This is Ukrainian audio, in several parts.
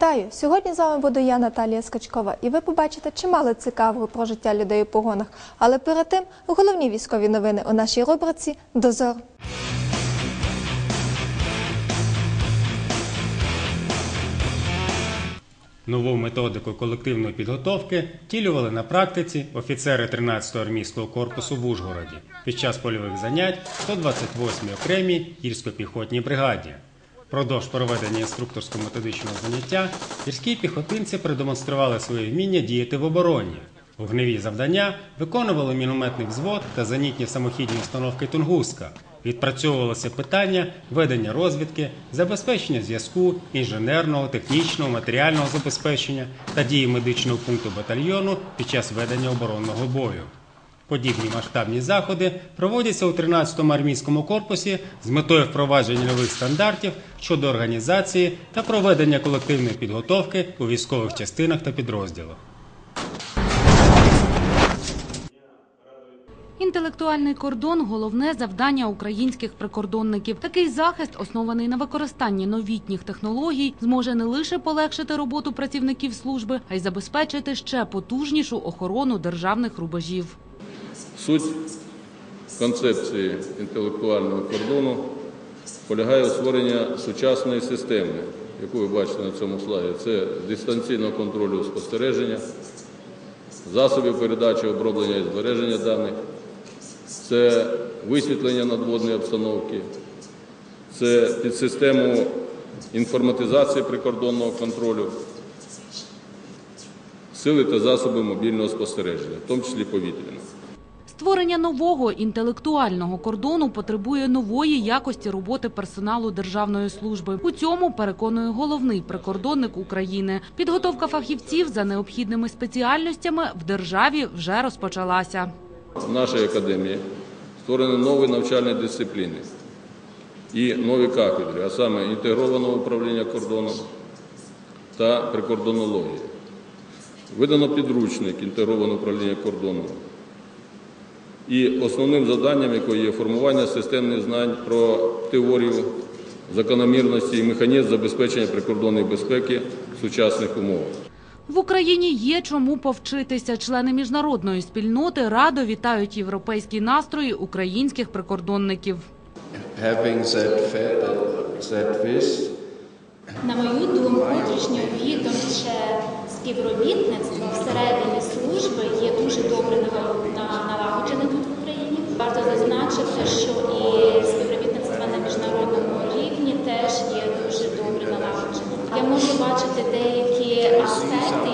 Вітаю! Сьогодні з вами буду я, Наталія Скачкова, і ви побачите чимало цікавого про життя людей у погонах. Але перед тим головні військові новини у нашій рубриці Дозор. Нову методику колективної підготовки втілювали на практиці офіцери 13-го армійського корпусу в Ужгороді під час польових занять 128-й окремій гірсько-піхотній бригаді. Продовж проведення інструкторсько-методичного заняття гірські піхотинці продемонстрували своє вміння діяти в обороні. Вогневі завдання виконували мінометний взвод та зенітні самохідні установки Тунгуска. Відпрацьовувалося питання ведення розвідки, забезпечення зв'язку, інженерного, технічного, матеріального забезпечення та дії медичного пункту батальйону під час ведення оборонного бою. Подібні масштабні заходи проводяться у 13-му армійському корпусі з метою впровадження нових стандартів щодо організації та проведення колективної підготовки у військових частинах та підрозділах. Інтелектуальний кордон головне завдання українських прикордонників. Такий захист, оснований на використанні новітніх технологій, зможе не лише полегшити роботу працівників служби, а й забезпечити ще потужнішу охорону державних рубежів. Суть концепції інтелектуального кордону полягає у створенні сучасної системи, яку ви бачите на цьому слайді. Це дистанційного контролю спостереження, засобів передачі, оброблення і збереження даних, це висвітлення надводної обстановки, це підсистему інформатизації прикордонного контролю, сили та засоби мобільного спостереження, в тому числі повітряного. Створення нового інтелектуального кордону потребує нової якості роботи персоналу державної служби. У цьому переконує головний прикордонник України. Підготовка фахівців за необхідними спеціальностями в державі вже розпочалася. В нашій академії створені нові навчальні дисципліни і нові кафедри, а саме інтегрованого управління кордоном та прикордонології. Видано підручник інтегрованого управління кордоном. І основним завданням якого є формування системних знань про теорію закономірності і механізм забезпечення прикордонної безпеки в сучасних умовах. В Україні є чому повчитися. Члени міжнародної спільноти радо вітають європейські настрої українських прикордонників. На мою думку, внутрішньовідомче співробітництво всередині служби є дуже добре налагоджене тут в Україні. Варто зазначити, що і співробітництво на міжнародному рівні теж є дуже добре налагоджене. Я можу бачити деякі аспекти,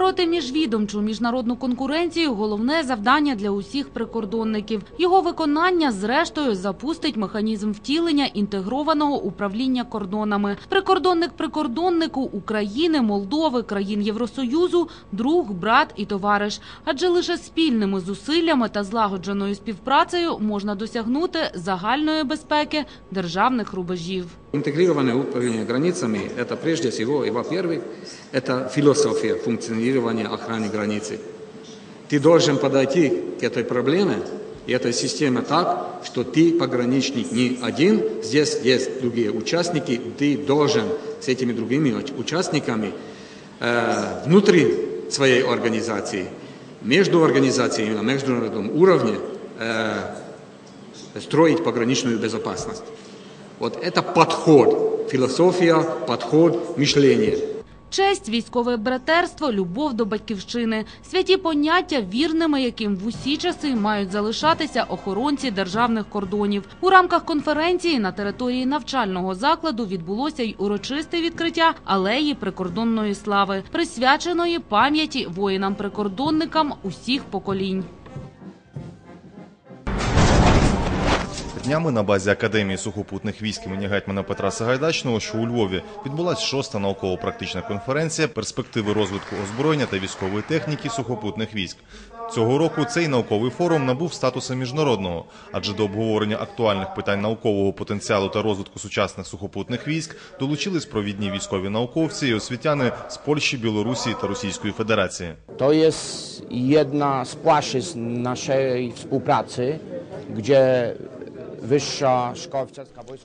Побороти міжвідомчу міжнародну конкуренцію головне завдання для усіх прикордонників. Його виконання, зрештою, запустить механізм втілення інтегрованого управління кордонами. Прикордонник прикордоннику України, Молдови, країн Євросоюзу, друг, брат і товариш. Адже лише спільними зусиллями та злагодженою співпрацею можна досягнути загальної безпеки державних рубежів. Интегрированное управление границами – это прежде всего и, во-первых, это философия функционирования охраны границы. Ты должен подойти к этой проблеме и этой системе так, что ты пограничник не один, здесь есть другие участники, ты должен с этими другими уч- участниками э, внутри своей организации, между организациями на международном уровне э, строить пограничную безопасность. Вот это подход, философия, подход, мышление. Честь, військове братерство, любов до батьківщини – святі поняття, вірними яким в усі часи мають залишатися охоронці державних кордонів. У рамках конференції на території навчального закладу відбулося й урочисте відкриття алеї прикордонної слави, присвяченої пам'яті воїнам-прикордонникам усіх поколінь. Днями на базі Академії сухопутних військ імені гетьмана Петра Сагайдачного, що у Львові, відбулася шоста науково-практична конференція перспективи розвитку озброєння та військової техніки сухопутних військ. Цього року цей науковий форум набув статусу міжнародного, адже до обговорення актуальних питань наукового потенціалу та розвитку сучасних сухопутних військ долучились провідні військові науковці і освітяни з Польщі, Білорусі та Rosійської Федерації. To jest jedna z płaszczyzn naszej współpracy gdzie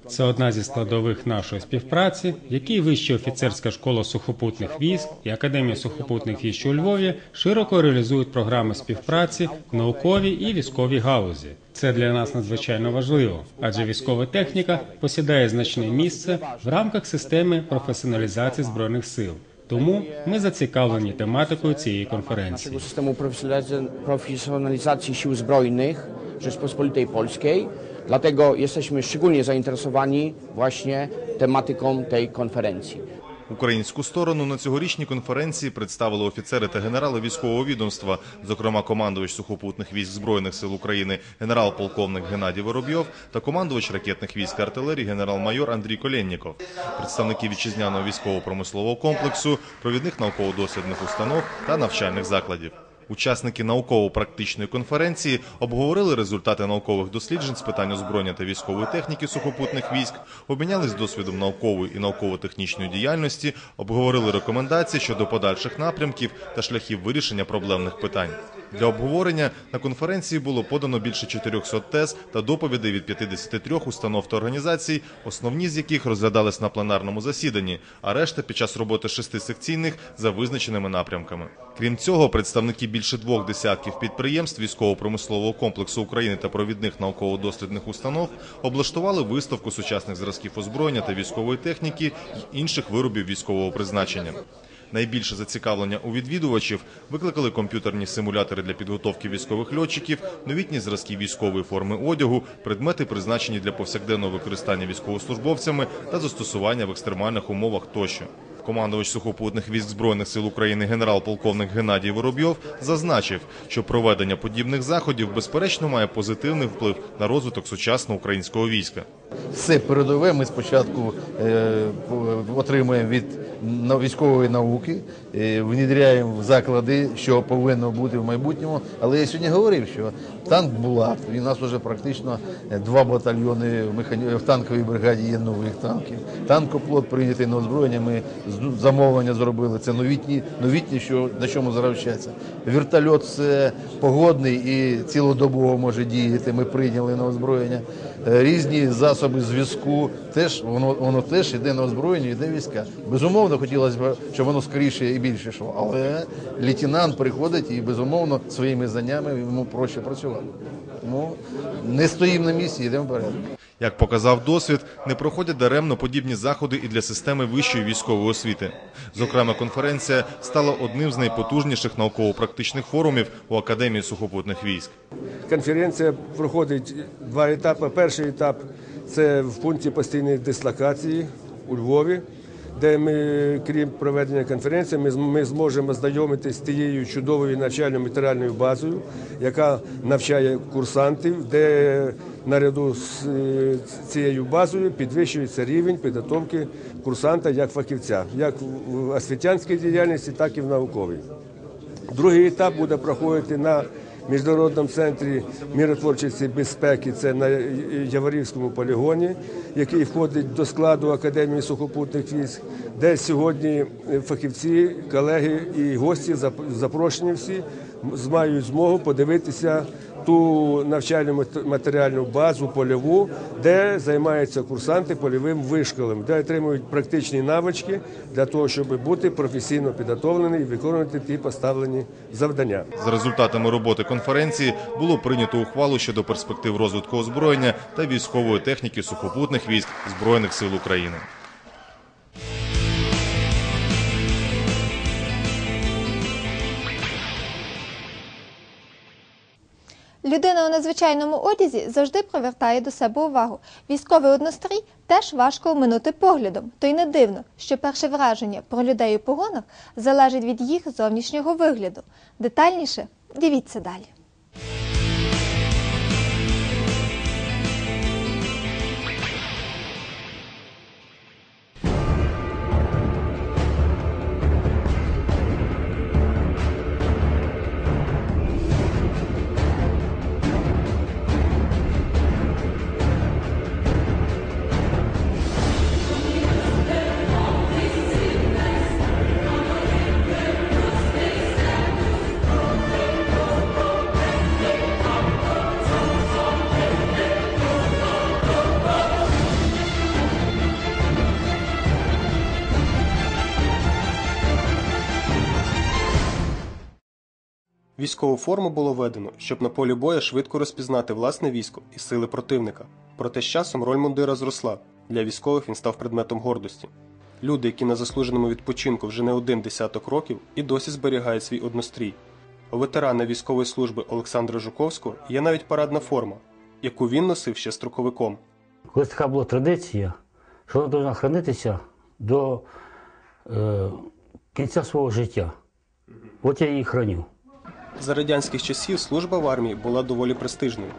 Це одна зі складових нашої співпраці, якій Вища офіцерська школа сухопутних військ і Академія сухопутних військ у Львові широко реалізують програми співпраці в науковій і військовій галузі. Це для нас надзвичайно важливо, адже військова техніка посідає значне місце в рамках системи професіоналізації збройних сил. Тому ми зацікавлені тематикою цієї конференції. profesjonaliz- profesjonalizacji sił zbrojnych Rzeczpospolitej Polskiej. Dlatego jesteśmy szczególnie zainteresowani właśnie tematyką tej konferencji. Українську сторону на цьогорічній конференції представили офіцери та генерали військового відомства, зокрема командувач сухопутних військ збройних сил України, генерал-полковник Геннадій Воробйов та командувач ракетних військ артилерії генерал-майор Андрій Колєнніков, представники вітчизняного військово-промислового комплексу, провідних науково-дослідних установ та навчальних закладів. Учасники науково-практичної конференції обговорили результати наукових досліджень з питань озброєння та військової техніки сухопутних військ, обмінялись досвідом наукової і науково-технічної діяльності, обговорили рекомендації щодо подальших напрямків та шляхів вирішення проблемних питань. Для обговорення на конференції було подано більше 400 тез та доповідей від 53 установ та організацій, основні з яких розглядались на пленарному засіданні, а решта під час роботи шести секційних за визначеними напрямками. Крім цього, представники більше двох десятків підприємств військово-промислового комплексу України та провідних науково-дослідних установ облаштували виставку сучасних зразків озброєння та військової техніки й інших виробів військового призначення. Найбільше зацікавлення у відвідувачів викликали комп'ютерні симулятори для підготовки військових льотчиків, новітні зразки військової форми одягу, предмети, призначені для повсякденного використання військовослужбовцями та застосування в екстремальних умовах тощо. Командувач сухопутних військ збройних сил України генерал-полковник Геннадій Воробйов зазначив, що проведення подібних заходів безперечно має позитивний вплив на розвиток сучасного українського війська. Все передове ми спочатку е, отримуємо від військової науки, е, внедряємо в заклади, що повинно бути в майбутньому. Але я сьогодні говорив, що танк Булат, і у нас вже практично е, два батальйони в, танковій бригаді є нових танків. Танкоплот прийнятий на озброєння. Ми замовлення зробили. Це новітні, новітні, що на чому зараз вчаться. Вертольот це погодний і цілодобово може діяти. Ми прийняли на озброєння. Різні засоби зв'язку теж воно воно теж йде на озброєння, йде війська. Безумовно, хотілося б, щоб воно скоріше і більше йшло. Але лейтенант приходить і безумовно своїми знаннями йому проще працювати. Тому не стоїмо на місці, йдемо вперед. Як показав досвід, не проходять даремно подібні заходи і для системи вищої військової освіти. Зокрема, конференція стала одним з найпотужніших науково-практичних форумів у Академії сухопутних військ. Конференція проходить два етапи. Перший етап це в пункті постійної дислокації у Львові, де ми, крім проведення конференції, ми, зможемо знайомитися з тією чудовою навчальною матеріальною базою, яка навчає курсантів, де наряду з цією базою підвищується рівень підготовки курсанта як фахівця, як в освітянській діяльності, так і в науковій. Другий етап буде проходити на міжнародному центрі міротворчості безпеки. Це на Яворівському полігоні, який входить до складу Академії сухопутних військ, де сьогодні фахівці, колеги і гості зап- запрошені всі мають змогу подивитися ту навчальну матеріальну базу польову, де займаються курсанти польовим вишколом, де отримують практичні навички для того, щоб бути професійно підготовлені і виконувати ті поставлені завдання. За результатами роботи конференції було прийнято ухвалу щодо перспектив розвитку озброєння та військової техніки сухопутних військ Збройних сил України. Людина у надзвичайному одязі завжди привертає до себе увагу. Військовий однострій теж важко оминути поглядом. То й не дивно, що перше враження про людей у погонах залежить від їх зовнішнього вигляду. Детальніше дивіться далі. Військову форму було введено, щоб на полі бою швидко розпізнати власне військо і сили противника. Проте з часом роль мундира зросла. Для військових він став предметом гордості. Люди, які на заслуженому відпочинку вже не один десяток років і досі зберігають свій однострій. У ветерана військової служби Олександра Жуковського є навіть парадна форма, яку він носив ще строковиком. Колись така була традиція, що вона повинна хранитися до е, кінця свого життя. От я її храню. За радянських часів служба в армії була доволі престижною.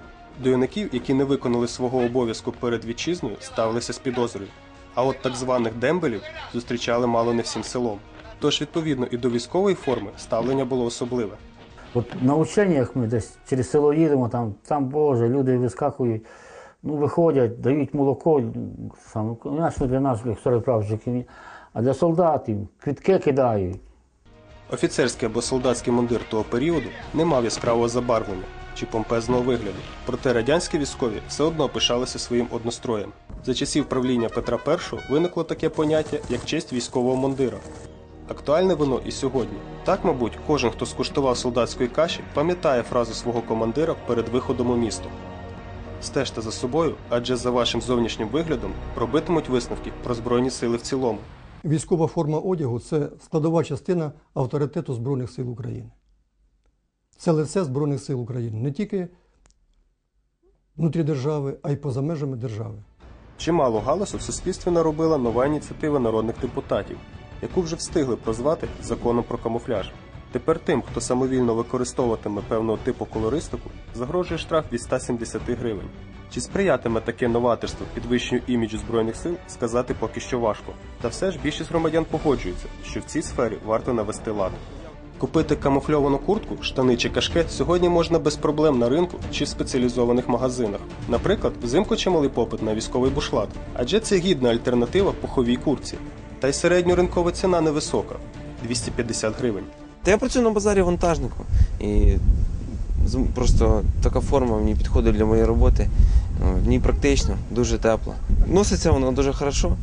До юнаків, які не виконали свого обов'язку перед вітчизною, ставилися з підозрою. А от так званих дембелів зустрічали мало не всім селом. Тож, відповідно, і до військової форми ставлення було особливе. От на ученнях ми десь через село їдемо, там, там Боже, люди вискакують, ну, виходять, дають молоко, сам, звісно, для нас, як староправжиків, а для солдатів квітки кидають. Офіцерський або солдатський мундир того періоду не мав яскравого забарвлення чи помпезного вигляду, проте радянські військові все одно пишалися своїм одностроєм. За часів правління Петра І виникло таке поняття, як честь військового мундира. Актуальне воно і сьогодні. Так, мабуть, кожен, хто скуштував солдатської каші, пам'ятає фразу свого командира перед виходом у місто. Стежте за собою, адже за вашим зовнішнім виглядом робитимуть висновки про Збройні сили в цілому. Військова форма одягу це складова частина авторитету Збройних сил України. Це лице Збройних сил України не тільки внутрі держави, а й поза межами держави. Чимало галасу в суспільстві наробила нова ініціатива народних депутатів, яку вже встигли прозвати законом про камуфляж. Тепер тим, хто самовільно використовуватиме певного типу колористику, загрожує штраф від 170 гривень. Чи сприятиме таке новаторство підвищенню іміджу збройних сил, сказати поки що важко. Та все ж більшість громадян погоджуються, що в цій сфері варто навести лад. Купити камуфльовану куртку, штани чи кашкет сьогодні можна без проблем на ринку чи в спеціалізованих магазинах. Наприклад, взимку чималий попит на військовий бушлат, адже це гідна альтернатива пуховій куртці. Та й середньоринкова ціна невисока 250 гривень. Та я працюю на базарі вантажнику і просто така форма мені підходить для моєї роботи. Ну, В ній практично, дуже тепло. Носиться вона дуже хорошо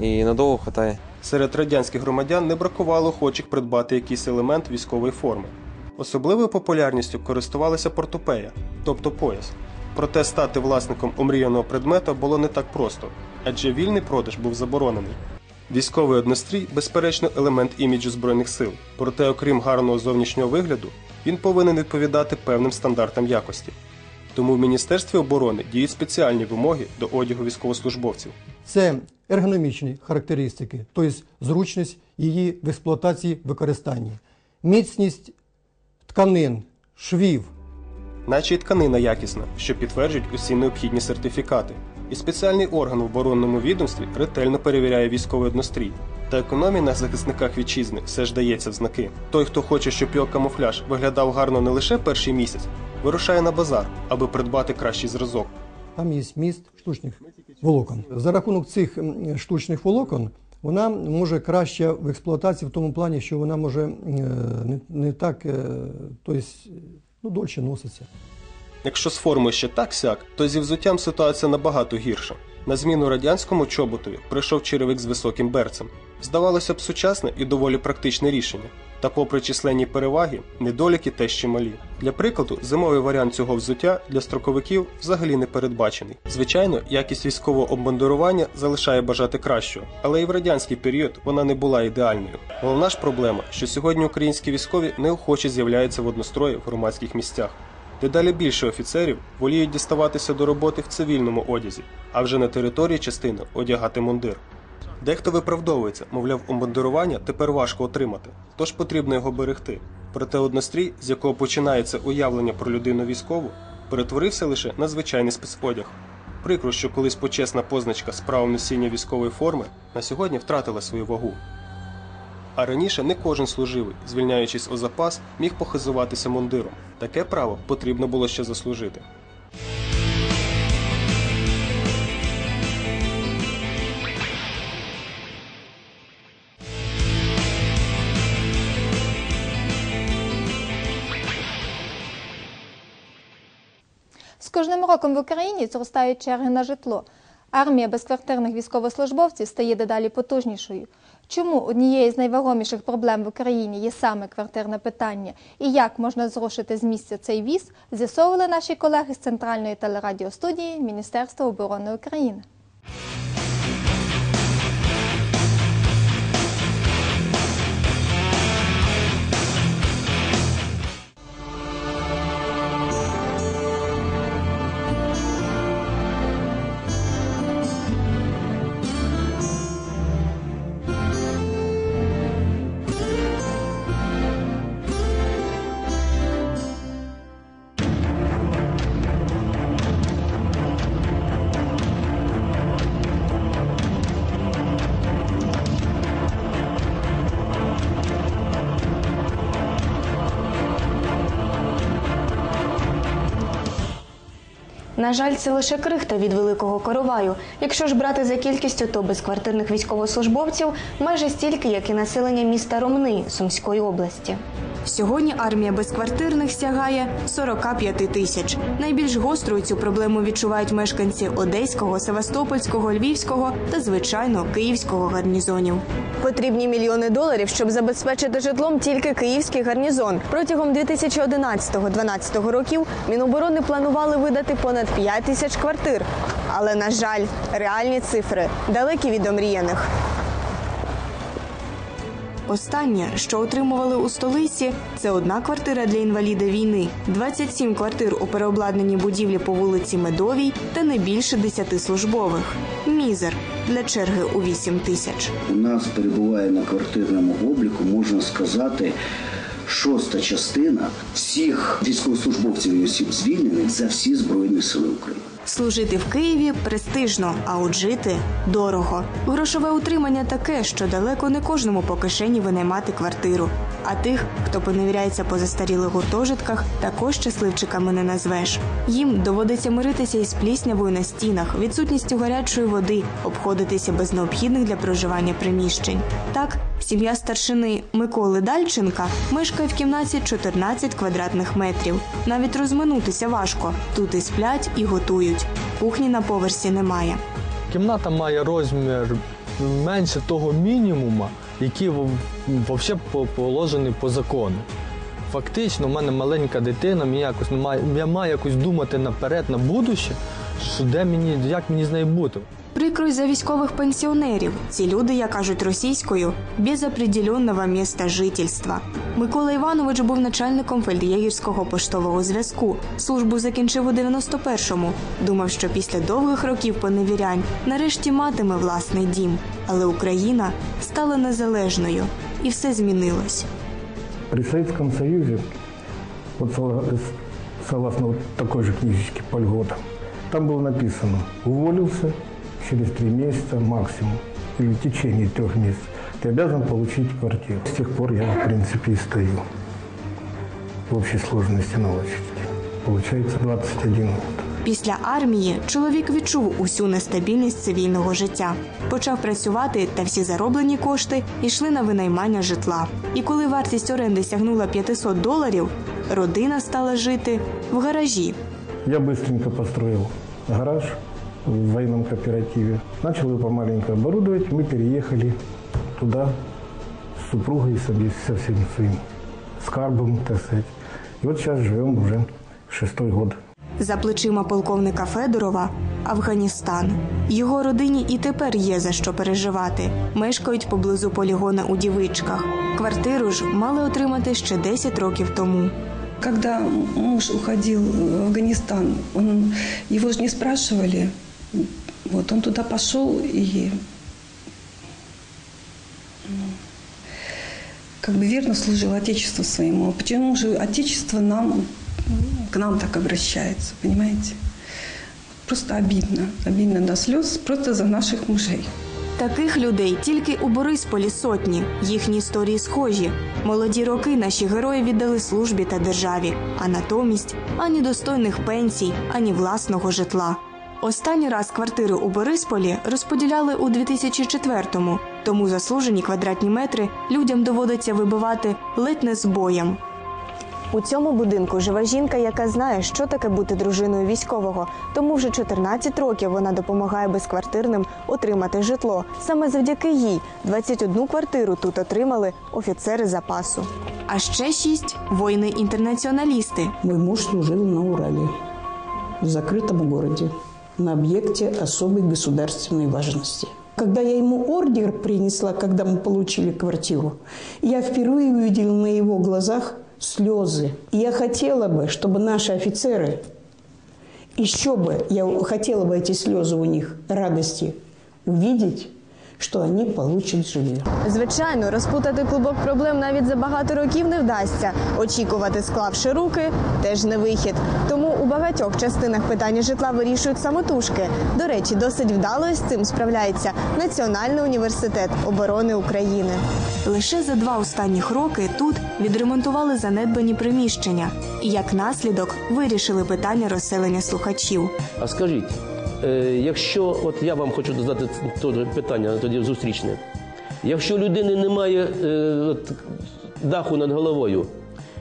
і надовго вистачає. Серед радянських громадян не бракувало охочих придбати якийсь елемент військової форми. Особливою популярністю користувалася портупея, тобто пояс. Проте стати власником омріяного предмета було не так просто, адже вільний продаж був заборонений. Військовий однострій, безперечно, елемент іміджу Збройних сил, проте, окрім гарного зовнішнього вигляду, він повинен відповідати певним стандартам якості. Тому в Міністерстві оборони діють спеціальні вимоги до одягу військовослужбовців. Це ергономічні характеристики, тобто зручність її в експлуатації використанні, міцність тканин, швів, наче й тканина якісна, що підтверджують усі необхідні сертифікати. І спеціальний орган в оборонному відомстві ретельно перевіряє військовий однострій. Та економія на захисниках вітчизни все ж дається в знаки. Той, хто хоче, щоб його камуфляж виглядав гарно не лише перший місяць, вирушає на базар, аби придбати кращий зразок. там є міст штучних волокон. За рахунок цих штучних волокон вона може краще в експлуатації в тому плані, що вона може е, не, не так, тобто, ну, дольше носиться. Якщо з формою ще так сяк, то зі взуттям ситуація набагато гірша. На зміну радянському чоботові прийшов черевик з високим берцем. Здавалося б, сучасне і доволі практичне рішення. Та, попри численні переваги, недоліки теж чималі. Для прикладу, зимовий варіант цього взуття для строковиків взагалі не передбачений. Звичайно, якість військового обмундирування залишає бажати кращого, але і в радянський період вона не була ідеальною. Головна ж проблема, що сьогодні українські військові неохоче з'являються в однострої в громадських місцях. Дедалі більше офіцерів воліють діставатися до роботи в цивільному одязі, а вже на території частини одягати мундир. Дехто виправдовується, мовляв, обмундирування тепер важко отримати, тож потрібно його берегти. Проте однострій, з якого починається уявлення про людину військову, перетворився лише на звичайний спецодяг. Прикро, що колись почесна позначка з правом носіння військової форми на сьогодні втратила свою вагу. А раніше не кожен служивий, звільняючись у запас, міг похизуватися мундиром. Таке право потрібно було ще заслужити. З кожним роком в Україні зростають черги на житло. Армія безквартирних військовослужбовців стає дедалі потужнішою. Чому однією з найвагоміших проблем в Україні є саме квартирне питання і як можна зрушити з місця цей віз, з'ясовували наші колеги з Центральної телерадіостудії Міністерства оборони України. На жаль, це лише крихта від великого короваю. Якщо ж брати за кількістю, то безквартирних військовослужбовців майже стільки, як і населення міста Ромни Сумської області. Сьогодні армія безквартирних сягає 45 тисяч. Найбільш гострою цю проблему відчувають мешканці Одеського, Севастопольського, Львівського та, звичайно, Київського гарнізонів. Потрібні мільйони доларів, щоб забезпечити житлом тільки київський гарнізон. Протягом 2011-2012 років Міноборони планували видати понад 5 тисяч квартир. Але, на жаль, реальні цифри далекі від омріяних. Останнє, що отримували у столиці, це одна квартира для інваліда війни, 27 квартир у переобладнаній будівлі по вулиці Медовій та не більше 10 службових. Мізер для черги у 8 тисяч. У нас перебуває на квартирному обліку, можна сказати, шоста частина всіх військовослужбовців і осіб звільнених за всі збройні сили України. Служити в Києві престижно, а от жити дорого. Грошове утримання таке, що далеко не кожному по кишені винаймати квартиру. А тих, хто поневіряється по застарілих гуртожитках, також щасливчиками не назвеш. Їм доводиться миритися із пліснявою на стінах, відсутністю гарячої води, обходитися без необхідних для проживання приміщень. Так, сім'я старшини Миколи Дальченка мешкає в кімнаті 14 квадратних метрів. Навіть розминутися важко. Тут і сплять, і готують. Кухні на поверсі немає. Кімната має розмір менше того мінімуму, який взагалі положений по закону. Фактично, в мене маленька дитина, мені якось немає, я маю якось думати наперед, на будуще, що де мені, як мені з нею бути. Прикро й за військових пенсіонерів. Ці люди, як кажуть російською, без определенного міста жительства. Микола Іванович був начальником фельд'єгірського поштового зв'язку. Службу закінчив у 91-му. Думав, що після довгих років поневірянь нарешті матиме власний дім. Але Україна стала незалежною, і все змінилось. При Советском Союзе, вот согласно вот такой же книжечке по льготам, там было написано «Уволился через три месяца максимум или в течение трех месяцев, ты обязан получить квартиру». С тех пор я, в принципе, и стою в общей сложности на очереди. Получается 21 год. Після армії чоловік відчув усю нестабільність цивільного життя. Почав працювати, та всі зароблені кошти йшли на винаймання житла. І коли вартість оренди сягнула 500 доларів, родина стала жити в гаражі. Я быстренько построил гараж в военном кооперативе. Начал его помаленьку оборудовать. Мы переехали туда с супругой и со всем своим скарбом, так сказать. И вот сейчас живем уже шестой год. За плечима полковника Федорова Афганістан. Його родині і тепер є за що переживати. Мешкають поблизу полігона у дівичках. Квартиру ж мали отримати ще 10 років тому. Когда муж уходил в Афганистан, он, его же не спрашивали. Вот он туда пошел и ну, как бы верно служил Отечеству своему. Почему же Отечество нам, к нам так обращается, понимаете? Просто обидно. Обидно до слез просто за наших мужей. Таких людей тільки у Борисполі сотні. Їхні історії схожі. Молоді роки наші герої віддали службі та державі, а натомість ані достойних пенсій, ані власного житла. Останній раз квартири у Борисполі розподіляли у 2004-му, тому заслужені квадратні метри людям доводиться вибивати ледь не з боєм. У цьому будинку живе жінка, яка знає, що таке бути дружиною військового. Тому вже 14 років вона допомагає безквартирним отримати житло. Саме завдяки їй 21 квартиру тут отримали офіцери запасу. А ще шість воїни-інтернаціоналісти. Мой муж служил на Урале, в закрытом городе, на объекте особой государственной важности. Когда я ему ордер принесла, когда мы получили квартиру, я впервые увидела на его глазах слезы. И я хотела бы, чтобы наши офицеры, еще бы, я хотела бы эти слезы у них, радости, увидеть, что они получат жилье. Звичайно, розпутати клубок проблем навіть за багато років не вдасться. Очікувати, склавши руки, теж не вихід. Тому у багатьох частинах питання житла вирішують самотужки. До речі, досить вдало з цим справляється Національний університет оборони України. Лише за два останніх роки тут відремонтували занедбані приміщення і як наслідок вирішили питання розселення слухачів. А скажіть, якщо от я вам хочу задати питання тоді зустрічне, якщо людини немає е, от, даху над головою,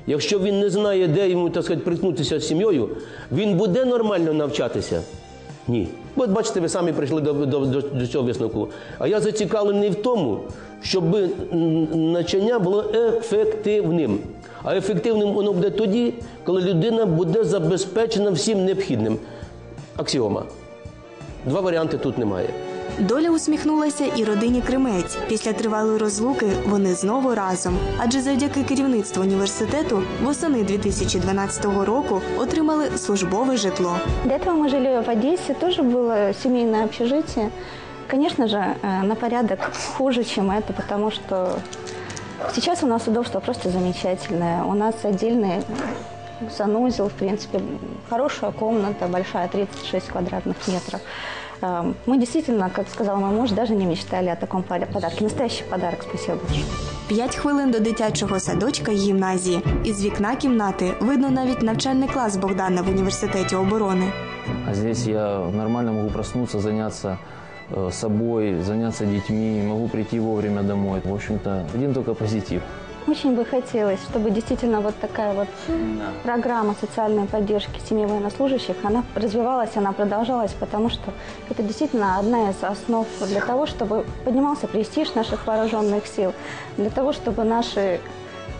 якщо він не знає, де йому так сказати, приткнутися з сім'єю, він буде нормально навчатися? Ні. От бачите, ви самі прийшли до, до, до, до цього висновку. А я зацікавлений в тому, щоб навчання було ефективним. А ефективним воно буде тоді, коли людина буде забезпечена всім необхідним. Аксіома. Два варіанти тут немає. Доля усміхнулася і родині Кримець. Після тривалої розлуки вони знову разом. Адже завдяки керівництву університету восени 2012 року отримали службове житло. До этого мы жили в Одессе, тоже было семейное общежитие. Конечно же, э, на порядок хуже, чем это, потому что сейчас у нас удобство просто замечательное. У нас отдельный санузел, в принципе, хорошая комната, большая, 36 квадратных метров. Э, Мы действительно, как сказал мой муж, даже не мечтали о таком пода- подарке. Настоящий подарок, спасибо большое. П'ять хвилин до дитячого садочка і гімназії. Із вікна кімнати видно навіть навчальний клас Богдана в університеті оборони. А здесь я нормально могу проснуться, заняться э, собой, заняться детьми, могу прийти вовремя домой. В общем-то, один только позитив. Очень бы хотелось, чтобы действительно вот такая вот программа социальной поддержки семьи военнослужащих, она развивалась, она продолжалась, потому что это действительно одна из основ для того, чтобы поднимался престиж наших вооруженных сил, для того, чтобы наши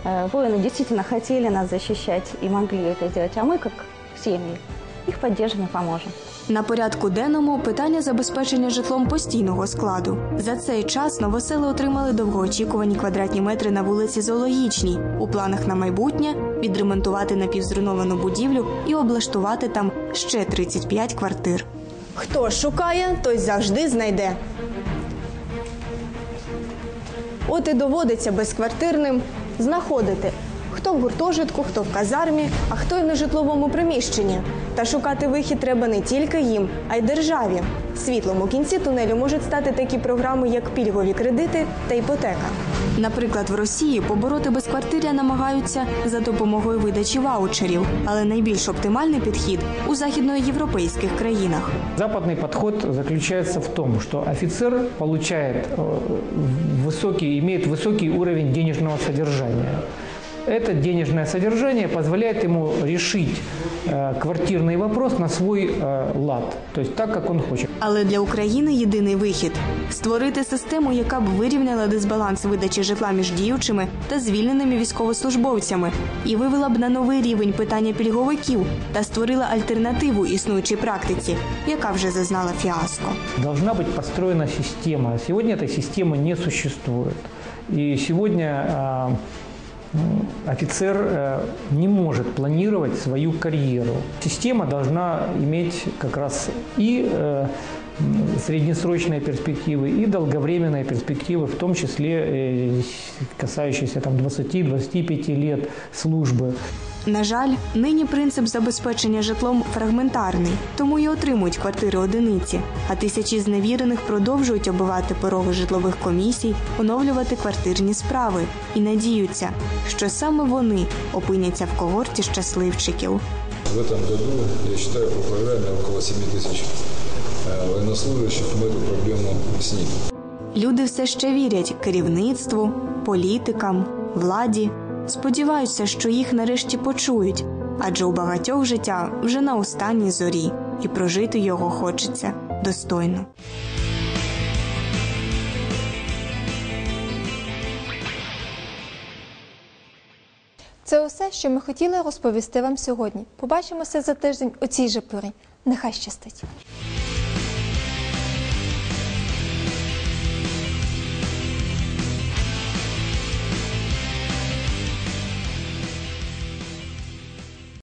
э, воины действительно хотели нас защищать и могли это сделать, а мы, как семьи, их поддержим и поможем. На порядку денному питання забезпечення житлом постійного складу. За цей час новосели отримали довгоочікувані квадратні метри на вулиці Зоологічній. У планах на майбутнє відремонтувати напівзруйновану будівлю і облаштувати там ще 35 квартир. Хто шукає, той завжди знайде. От і доводиться безквартирним знаходити. Хто в гуртожитку, хто в казармі, а хто й на житловому приміщенні. Та шукати вихід треба не тільки їм, а й державі. Світлом у кінці тунелю можуть стати такі програми, як пільгові кредити та іпотека. Наприклад, в Росії побороти безквартиря намагаються за допомогою видачі ваучерів, але найбільш оптимальний підхід у західноєвропейських країнах. Западный подход заключается в том, что офицер получает э, высокий, имеет высокий уровень денежного содержания. Это денежное содержание позволяет ему решить э, квартирный вопрос на свой э, лад, то есть так, как он хочет. Але для України єдиний вихід створити систему, яка б вирівняла дисбаланс видачі житла між діючими та звільненими військовослужбовцями, і вивела б на новий рівень питання пільговиків та створила альтернативу існуючій практиці, яка вже зазнала фіаско. Должна быть построена система. Сегодня этой системы не существует. И сегодня а, м, Офицер э, не может планировать свою карьеру. Система должна иметь как раз и э, среднесрочные перспективы, и долговременные перспективы, в том числе э, касающиеся там, 20-25 лет службы. На жаль, нині принцип забезпечення житлом фрагментарний, тому і отримують квартири одиниці. А тисячі зневірених продовжують оббивати пороги житлових комісій, оновлювати квартирні справи і надіються, що саме вони опиняться в когорті щасливчиків. В этом году, я считаю, по программе около 7 тысяч э, военнослужащих мы эту проблему снимем. Люди все ще вірять керівництву, політикам, владі Сподіваються, що їх нарешті почують, адже у багатьох життя вже на останній зорі, і прожити його хочеться достойно. Це усе, що ми хотіли розповісти вам сьогодні. Побачимося за тиждень у цій же порі. Нехай щастить!